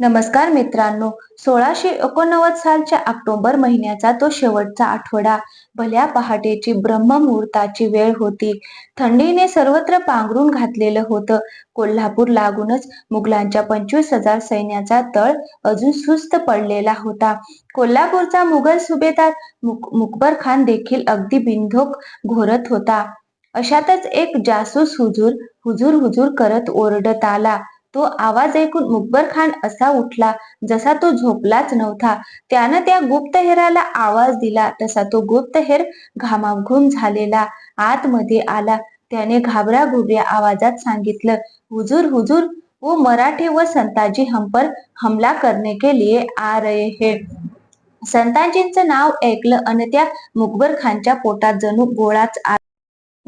नमस्कार मित्रांनो सोळाशे एकोणनव्वद सालच्या ऑक्टोबर महिन्याचा तो शेवटचा आठवडा. भल्या पहाटेची ब्रह्ममुहूर्ताची वेळ होती. थंडीने सर्वत्र पांघरून घातलेलं होतं. कोल्हापूर लागूनच मुघलांच्या पंचवीस हजार सैन्याचा तळ अजून सुस्त पडलेला होता. कोल्हापूरचा मुघल सुभेदार मुक मुकबर खान देखील अगदी बिनधोक घोरत होता. अशातच एक जासूस हुजूर हुजूर हुजूर करत ओरडत आला. तो आवाज ऐकून मुकबर खान असा उठला जसा तो झोपलाच नव्हता. त्यानं त्या गुप्तहेराला आवाज दिला तसा तो गुप्तहेर घामाघूम झालेला आतमध्ये आला. त्याने घाबरा घुबऱ्या आवाजात सांगितलं हुजूर हुजूर वो मराठे व संताजी हम पर हमला करने के लिए आ रहे हैं. संताजींचं नाव ऐकलं आणि त्या मुकबर खानच्या पोटात जणू गोळाच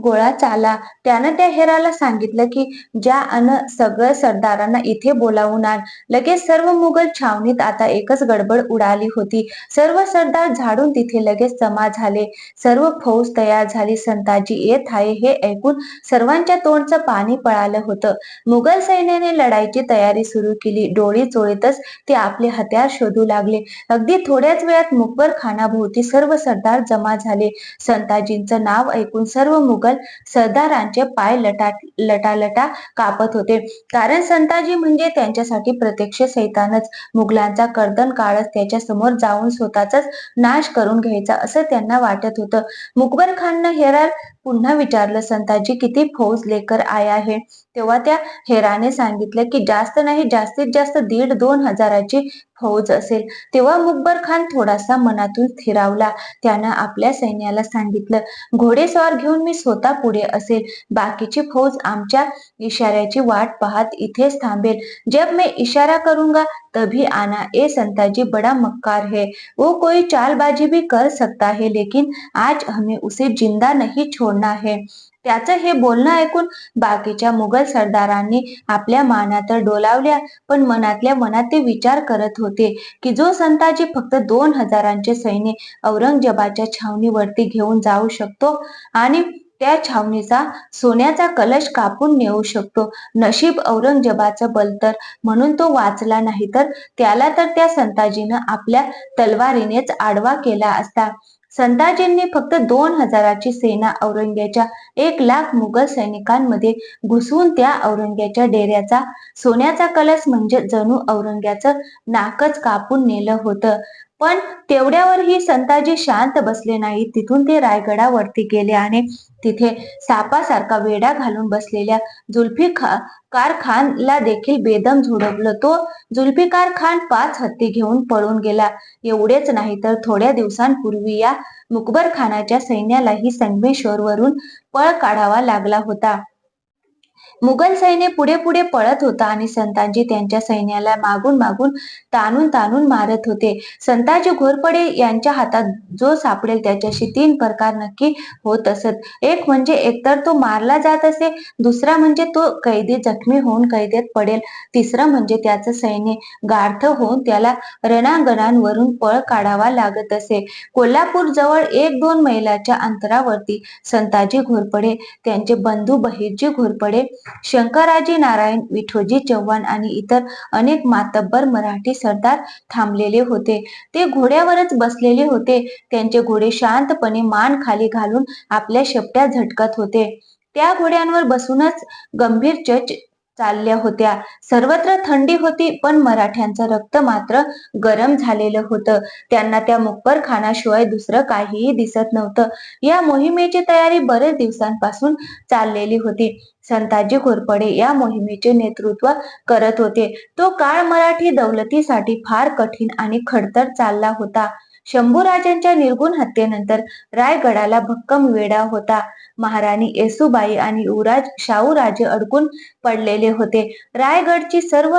आ गोळाच आला त्यानं त्या हेराला सांगितलं की ज्या अन सगळं सरदारांना इथे बोलावून आण. लगेच सर्व मुघल छावणीत आता एकच गडबड उडाली होती. सर्व सरदार झाडून तिथे लगेच जमा झाले. सर्व फौज तयार झाली. संताजी येत आहे हे ऐकून सर्वांच्या तोंडचं पाणी पळालं होतं. मुघल सैन्याने लढाईची तयारी सुरू केली. डोळी चोळीतच ते आपले हत्यार शोधू लागले. अगदी थोड्याच वेळात मुकबर खानाभोवती सर्व सरदार जमा झाले. संताजींचं नाव ऐकून सर्व मुघल सरदारांचे पाय लटा लटालटा कापत होते. कारण संताजी म्हणजे त्यांच्यासाठी प्रत्यक्ष सैतानच. मुघलांचा कर्दन काळच त्याच्यासमोर जाऊन स्वतःच नाश करून घ्यायचा असं त्यांना वाटत होतं. मुकबर खाननं हेरार पुन्हा विचारलं संताजी किती फौज लेकर आया आहे तेव्हा त्या हेराने सांगितलं की जास्त नाही जास्तीत जास्त दीड दोन हजाराची फौज असेल. तेव्हा मुकबर खान थोडासा मनातून स्थिरावला त्यानं आपल्या सैन्याला सांगितलं घोडेस्वार घेऊन मी स्वतः पुढे असेल. बाकीची फौज आमच्या इशाऱ्याची वाट पाहत इथेच थांबेल. जब मैं इशारा करूंगा तभी आना ए संताजी बड़ा मक्कार है. वो कोई चालबाजी भी कर सकता है लेकिन आज हमें उसे जिंदा नहीं छोड़ना है. त्याचं हे बोलणं ऐकून बाकीच्या मुघल सरदारांनी आपल्या माना तर डोलावल्या. पण मनातल्या मनात ते विचार करत होते की जो संताजी फक्त दोन हजारांचे सैन्य औरंगजेबाच्या छावणीवरती घेऊन जाऊ शकतो आणि त्या छावणीचा सोन्याचा कलश कापून नेऊ शकतो. नशीब औरंगजेबाचं बल तर म्हणून तो वाचला नाही तर त्याला तर त्या संताजीनं आपल्या तलवारीनेच आडवा केला असता. संताजींनी फक्त दोन हजाराची सेना औरंग्याच्या एक लाख मुघल सैनिकांमध्ये घुसवून त्या औरंग्याच्या डेऱ्याचा सोन्याचा कलश म्हणजे जणू औरंग्याचं नाकच कापून नेलं होतं. पण तेवढ्यावरही संताजी शांत बसले नाही तिथून ते रायगडावरती गेले आणि तिथे सापासारखा वेडा घालून बसलेल्या जुल्फिकार खानला देखील बेदम झोडपलं. तो जुल्फिकार खान पाच हत्ती घेऊन पळून गेला. एवढेच नाही तर थोड्या दिवसांपूर्वी या मुकबर खानाच्या सैन्यालाही संगमेश्वरवरून पळ काढावा लागला होता. मुघल सैन्य पुढे पुढे पळत होता आणि संताजी त्यांच्या सैन्याला मागून मागून ताणून ताणून मारत होते. संताजी घोरपडे यांच्या हातात जो सापडेल त्याच्याशी तीन प्रकार नक्की होत असत. एक म्हणजे एकतर तो मारला जात असे दुसरा म्हणजे तो कैदी जखमी होऊन कैदेत पडेल तिसरं म्हणजे त्याचं सैन्य गार्थ होऊन त्याला रणांगणांवरून पळ काढावा लागत असे. कोल्हापूर जवळ एक दोन मैलाच्या अंतरावरती संताजी घोरपडे त्यांचे बंधू बहिर्जी घोरपडे शंकराजी नारायण विठोजी चव्हाण आणि इतर अनेक मातब्बर मराठी सरदार थांबलेले होते. ते घोड्यावरच बसलेले होते. त्यांचे घोडे शांतपणे मान खाली घालून आपल्या शेपट्या झटकत होते. त्या घोड्यांवर बसूनच गंभीर चच चालल्या होत्या. सर्वत्र थंडी होती पण मराठ्यांचं रक्त मात्र गरम झालेलं होतं. त्यांना त्या मुक्कर खानाशिवाय दुसरं काहीही दिसत नव्हतं. या मोहिमेची तयारी बरेच दिवसांपासून चाललेली होती. संताजी घोरपडे या मोहिमेचे नेतृत्व करत होते. तो काळ मराठी दौलतीसाठी फार कठीण आणि खडतर चालला होता. शंभूराजांच्या निर्गुण हत्येनंतर रायगडाला भक्कम वेढा होता. महाराणी येसुबाई आणि युवराज शाहूराजे अडकून पडलेले होते. रायगडची सर्व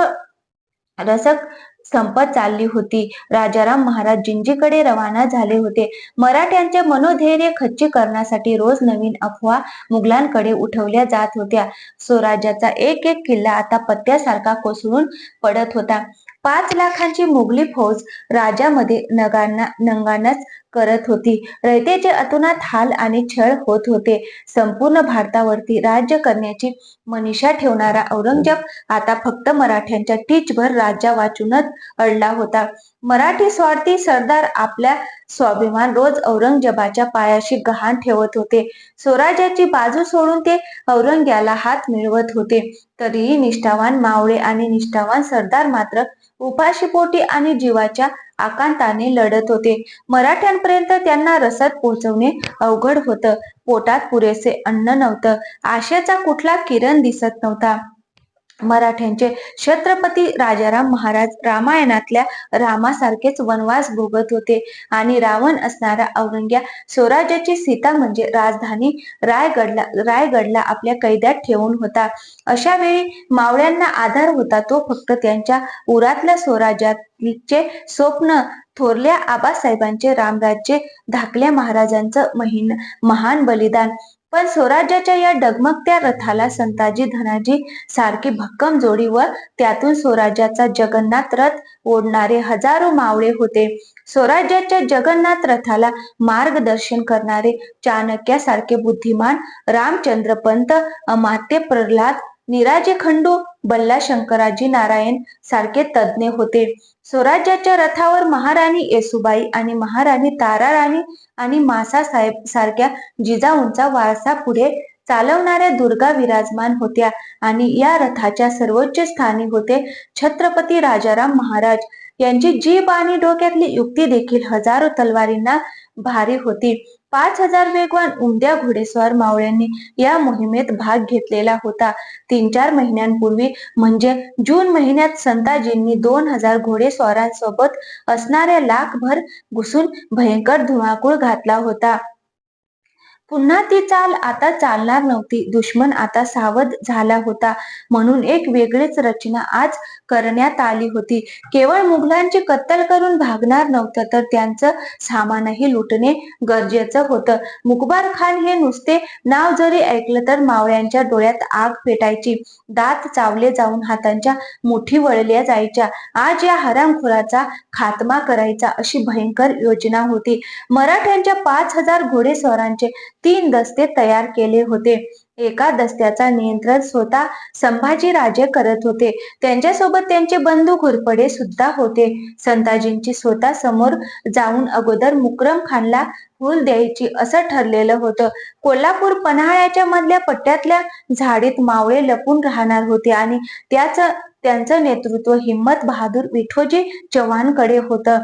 रसक संपत चालली होती. राजाराम महाराज जिंजीकडे रवाना झाले होते. मराठ्यांचे मनोधैर्य खच्ची करण्यासाठी रोज नवीन अफवा मुघलांकडे उठवल्या जात होत्या. स्वराज्याचा एक एक किल्ला आता पत्त्यासारखा कोसळून पडत होता. पाच लाखांची मुघली फौज राजामध्ये नगांना नंगानच करत होती. रयतेचे अतुनात हाल आणि छळ होत होते. संपूर्ण भारतावरती राज्य करण्याची मनीषा ठेवणारा औरंगजेब आता फक्त मराठ्यांच्या टीचभर राज्या वाचूनच अडला होता. मराठी स्वार्थी सरदार आपल्या स्वाभिमान रोज औरंगजेबाच्या पायाशी गहाण ठेवत होते. स्वराज्याची बाजू सोडून ते औरंग्याला हात मिळवत होते. तरीही निष्ठावान मावळे आणि निष्ठावान सरदार मात्र उपाशीपोटी आणि जीवाच्या आकांताने लढत होते. मराठ्यांपर्यंत त्यांना रसद पोहोचवणे अवघड होतं. पोटात पुरेसे अन्न नव्हतं. आशेचा कुठला किरण दिसत नव्हता. मराठ्यांचे छत्रपती राजाराम महाराज रामायणातल्या रामासारखेच वनवास भोगत होते. आणि रावण असणारा औरंग्या स्वराज्याची सीता म्हणजे राजधानी रायगडला रायगडला आपल्या कैद्यात ठेवून होता. अशा वेळी मावळ्यांना आधार होता तो फक्त त्यांच्या उरातल्या स्वराज्याचे स्वप्न थोरल्या आबासाहेबांचे रामराज्य धाकल्या महाराजांचं महिन महान बलिदान. पण स्वराज्याच्या या डगमगत्या रथाला संताजी धनाजी सारखी भक्कम जोडी व त्यातून स्वराज्याचा जगन्नाथ रथ ओढणारे हजारो मावळे होते. स्वराज्याच्या जगन्नाथ रथाला मार्गदर्शन करणारे चाणक्यासारखे बुद्धिमान रामचंद्र पंत अमात्य प्रल्हाद निराजे खंडू बल्ला शंकराजी नारायण सारखे तज्ज्ञ होते. स्वराज्याच्या रथावर महाराणी येसुबाई आणि महाराणी ताराराणी आणि मासासाहेब सारख्या जिजाऊंचा वारसा पुढे चालवणाऱ्या दुर्गा विराजमान होत्या आणि या रथाच्या सर्वोच्च स्थानी होते छत्रपती राजाराम महाराज. यांची जीभ आणि डोक्यातली युक्ती देखील हजारो तलवारींना भारी होती. पाच हजार वेगवान उमद्या घोडेस्वार मावळ्यांनी या मोहिमेत भाग घेतलेला होता. तीन चार महिन्यांपूर्वी म्हणजे जून महिन्यात संताजींनी दोन हजार घोडेस्वारांसोबत असणाऱ्या लाखभर घुसून भयंकर धुमाकूळ घातला होता. पुन्हा ती चाल आता चालणार नव्हती. दुश्मन आता सावध झाला होता. म्हणून एक वेगळीच रचना आज करण्यात आली होती. केवळ मुघलांची कत्तल करून भागणार नव्हतं तर त्यांचं सामानही लुटणे गरजेचं होतं. मुकबार खान हे नुसते नाव जरी ऐकलं तर मावळ्यांच्या डोळ्यात आग पेटायची. दात चावले जाऊन हातांच्या मुठी वळल्या जायच्या. आज या हरामखोराचा खात्मा करायचा अशी भयंकर योजना होती. मराठ्यांच्या पाच हजार घोडेस्वारांचे तीन दस्ते तयार केले होते. एका दस्त्याचा नियंत्रण स्वतः संभाजी राजे करत होते. त्यांच्यासोबत त्यांचे बंधू घोरपडे सुद्धा होते. संताजींची स्वतः समोर जाऊन अगोदर मुक्रम खानला फुल द्यायची असं ठरलेलं होतं. कोल्हापूर पन्हाळ्याच्या मधल्या पट्ट्यातल्या झाडीत मावळे लपून राहणार होते आणि त्याच त्यांचं नेतृत्व हिम्मत बहादूर विठोजी चव्हाणकडे होतं.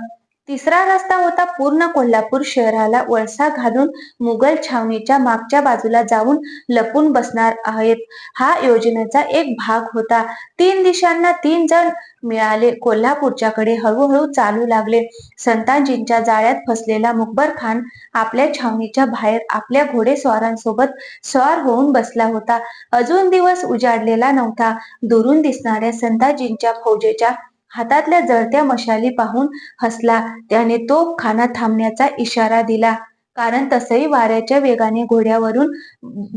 तिसरा रस्ता होता पूर्ण कोल्हापूर शहराला वळसा घालून मुघल छावणीच्या मागच्या बाजूला जाऊन लपून बसणार आहेत. हा योजनेचा एक भाग होता. तीन दिशांना तीन जण मिळाले. कोल्हापूरच्याकडे हळूहळू चालू लागले. संतांजींच्या जाळ्यात फसलेला मुकबर खान आपल्या छावणीच्या बाहेर आपल्या घोडेस्वारांसोबत स्वार होऊन बसला होता. अजून दिवस उजाडलेला नव्हता. दुरून दिसणाऱ्या संताजींच्या फौजेच्या हातातल्या जळत्या मशाली पाहून हसला. त्याने तो खाना थांबण्याचा इशारा दिला. कारण तसही वाऱ्याच्या वेगाने घोड्यावरून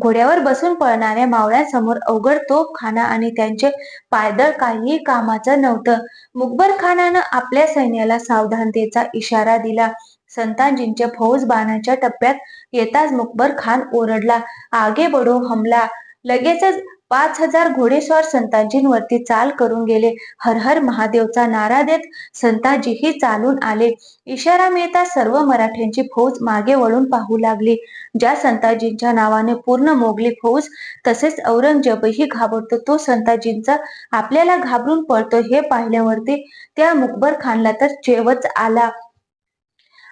घोड्यावर बसून पळणाऱ्या मावळ्यांसमोर अवघड तो खाना आणि त्यांचे पायदळ काहीही कामाचं नव्हतं. मुकबर खानानं आपल्या सैन्याला सावधानतेचा इशारा दिला. संतांजींच्या फौज बाणाच्या टप्प्यात येताच मुकबर खान ओरडला. आगे बडो हमला. लगेचच पाच हजार घोडेस्वार संतांजींवरती चाल करून गेले. हर हर महादेवचा नारा देत संताजीही चालून आले. इशारा मिळता सर्व मराठ्यांची फौज मागे वळून पाहू लागली. ज्या संताजींच्या नावाने पूर्ण मोगली फौज तसेच औरंगजेबही घाबरतो तो संताजींचा आपल्याला घाबरून पळतो हे पाहिल्यावरती त्या मुकबर खानला तर चेवच आला.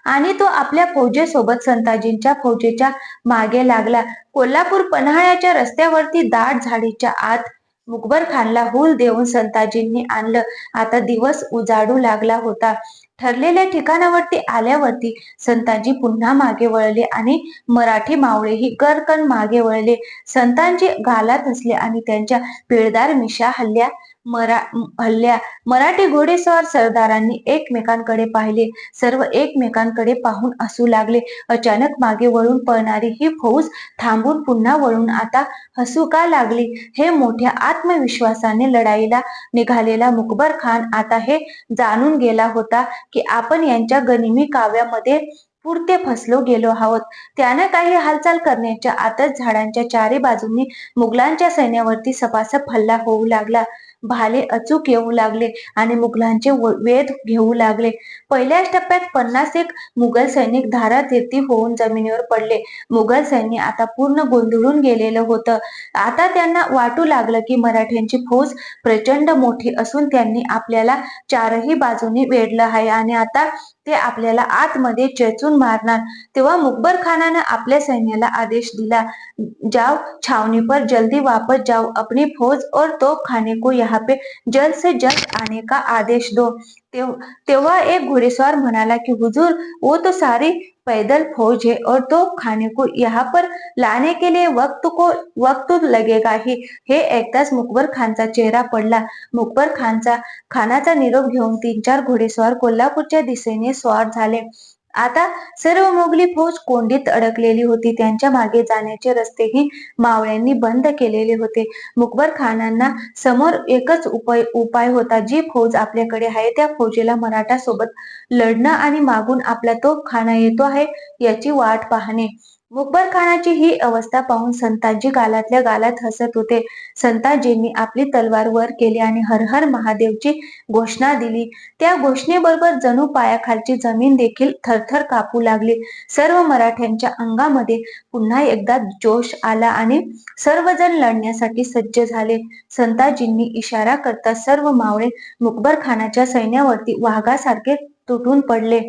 आणि तो आपल्या फौजेसोबत संताजींच्या फौजेच्या मागे लागला. कोल्हापूर पन्हाळ्याच्या रस्त्यावरती दाट झाडीच्या आत मुकबर खानला हुल देऊन संताजींनी आणलं. आता दिवस उजाडू लागला होता. ठरलेल्या ठिकाणावरती आल्यावरती संतांजी पुन्हा मागे वळले आणि मराठी मावळेही गरकन मागे वळले. संतांजी गालात असले आणि त्यांच्या पिळदार मिशा हल्ल्या मरा हल्ल्या मराठी घोडेस्वार सरदारांनी एकमेकांकडे पाहिले. सर्व एकमेकांकडे पाहून असू लागले. अचानक मागे वळून पळणारी ही फौज थांबून पुन्हा वळून आता हसू का लागली? हे मोठ्या आत्मविश्वासाने लढाईला निघालेला मुकबर खान आता हे जाणून गेला होता की आपण यांच्या गनिमी काव्यामध्ये पुरते फसलो गेलो आहोत. त्यानं काही हालचाल करण्याच्या आतच झाडांच्या चारी बाजूंनी मुघलांच्या सैन्यावरती सपासप हल्ला होऊ लागला. भाले अचूक येऊ लागले आणि मुघलांचे वेध घेऊ लागले. पहिल्याच टप्प्यात पन्नास एक मुघल सैनिक धारातीर्थी होऊन जमिनीवर पडले. मुघल सैन्य आता पूर्ण गोंधळून गेलेलं होतं. आता त्यांना वाटू लागलं की मराठ्यांची फौज प्रचंड मोठी असून त्यांनी आपल्याला चारही बाजूनी वेढलं आहे आणि आता ते आपल्याला आतमध्ये चेचून मारणार. तेव्हा मुकबर खानानं आपल्या सैन्याला आदेश दिला. जाओ छावणीवर पर जल्दी वापस जाओ अपनी फौज और तो खाने को यहाँ पे जल्द से जल्द आने का आदेश दो। तेव्हा एक घोडेस्वार म्हणाला की हुजूर वो तो सारी पैदल फौज है और तो खाने को यहाँ पर लाने के लिए वक्त को वक्त लगेगा ही हे ऐकताच मुकबर खानचा चेहरा पडला. मुकबर खानचा खानाचा निरोप घेऊन तीन चार घोडेस्वार कोल्हापूरच्या दिशेने स्वार झाले. आता सर्व मोगली फौज कोंडीत अडकलेली होती. त्यांच्या मागे जाण्याचे रस्तेही मावळ्यांनी बंद केलेले होते. मुकबर खानांना समोर एकच उपाय उपाय होता. जी फौज आपल्याकडे आहे त्या फौजेला मराठा सोबत लढणं आणि मागून आपला तो खाना येतो आहे याची वाट पाहणे. मुकबर खानाची ही अवस्था पाहून संताजी गालातल्या गालात हसत होते. संताजींनी आपली तलवार वर केली आणि हर हर महादेवची घोषणा दिली. त्या घोषणेबरोबर जणू पायाखालची जमीन देखील थरथर कापू लागली. सर्व मराठ्यांच्या अंगामध्ये पुन्हा एकदा जोश आला आणि सर्वजण लढण्यासाठी सज्ज झाले. संताजींनी इशारा करता सर्व मावळे मुकबर खानाच्या सैन्यावरती वाघासारखे तुटून पडले.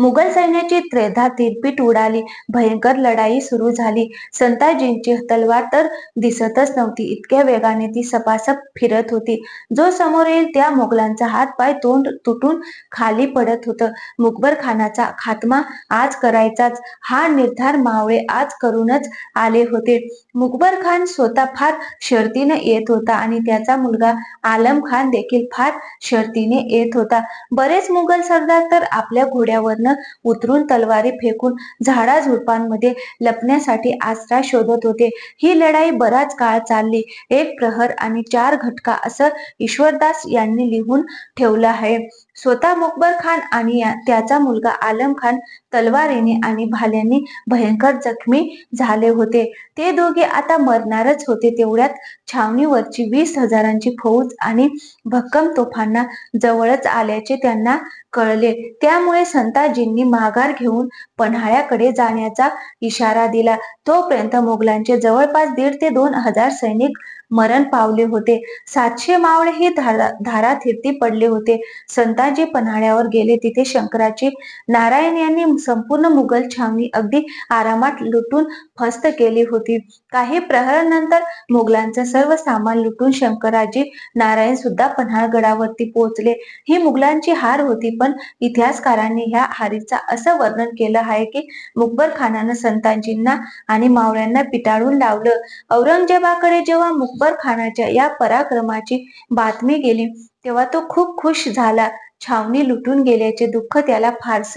मुघल सैन्याची त्रेधा तिरपीट उडाली. भयंकर लढाई सुरू झाली. संताजींची तलवार तर दिसतच नव्हती. इतक्या वेगाने ती सपासप फिरत होती. जो समोर येईल त्या मुघलांचा हात पाय तोंड तुटून खाली पडत होत. मुकबर खानाचा खात्मा आज करायचाच. हा निर्धार मावळे आज करूनच आले होते. मुकबर खान स्वतः फार शर्तीने येत होता आणि त्याचा मुलगा आलम खान देखील फार शर्तीने येत होता. बरेच मुघल सरदार तर आपल्या घोड्यावरनं उतरून तलवारी फेकून झाडा झुडपांमध्ये लपण्यासाठी आसरा शोधत होते. ही लढाई बराच काळ चालली. एक प्रहर आणि चार घटका असं ईश्वरदास यांनी लिहून ठेवलं आहे. स्वतः मुकबर खान आणि त्याचा मुलगा आलम खान तलवारीने आणि भाल्यांनी भयंकर जखमी झाले होते. ते दोघे आता मरणारच होते. तेवढ्यात छावणीवरची वीस हजारांची फौज आणि भक्कम तोफांना जवळच आल्याचे त्यांना कळले. त्यामुळे संताजींनी माघार घेऊन पन्हाळ्याकडे जाण्याचा इशारा दिला. तोपर्यंत मोगलांचे जवळपास दीड ते दोन हजार सैनिक मरण पावले होते. सातशे मावळे ही धारा धाराथिरती पडले होते. संताजी पन्हाळ्यावर गेले. तिथे शंकराची नारायण यांनी संपूर्ण मुघल छावणी अगदी आरामात लुटून फस्त केली होती. काही प्रहरानंतर मुघलांचं सर्व सामान लुटून शंकराजी नारायण सुद्धा पन्हाळगडावरती पोहोचले. ही मुघलांची हार होती पण इतिहासकारांनी ह्या हारीचा असं वर्णन केलं आहे की मुकबर खानानं संतांजींना आणि मावळ्यांना पिटाळून लावलं. औरंगजेबाकडे जेव्हा अकबर खानाच्या या पराक्रमाची बातमी गेली तेव्हा तो खूप खुश झाला. छावणी लुटून गेल्याचे दुःख त्याला फारस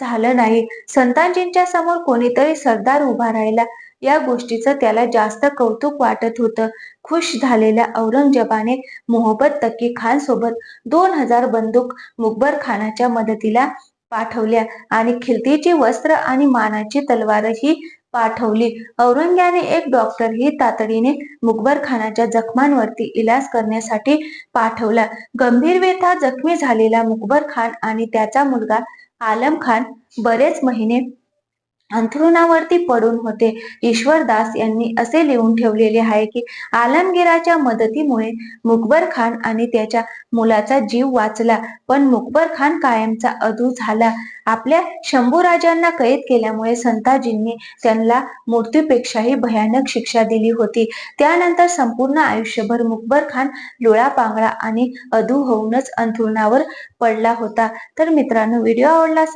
झालं नाही. संतांजींच्या समोर कोणीतरी सरदार उभा राहिला. या गोष्टीचं त्याला जास्त कौतुक वाटत होतं. खुश झालेल्या औरंगजेबाने मोहब्बत तकी खान सोबत दोन हजार बंदूक मुकबर खानाच्या मदतीला पाठवल्या आणि खिलतीची वस्त्र आणि मानाची तलवारही पाठवली. औरंग्याने एक डॉक्टर ही तातडीने मुकबर खानाच्या जखमांवरती इलाज करण्यासाठी पाठवला. गंभीर व्यथा जखमी झालेला मुकबर खान आणि त्याचा मुलगा आलम खान बरेच महिने अंथरुणावरती पडून होते. ईश्वरदास यांनी असे लिहून ठेवलेले आहे की आलमगीराच्या मदतीमुळे मुकबर खान आणि त्याच्या मुलाचा जीव वाचला. पण मुकबर खान कायमचा अधू झाला. आपल्या शंभूराजांना कैद केल्यामुळे संताजींनी त्यांना मृत्यूपेक्षाही भयानक शिक्षा दिली होती. त्यानंतर संपूर्ण आयुष्यभर मुकबर खान लोळा पांगळा आणि अधू होऊनच अंथरुणावर पडला होता. तर मित्रांनो व्हिडिओ आवडला असेल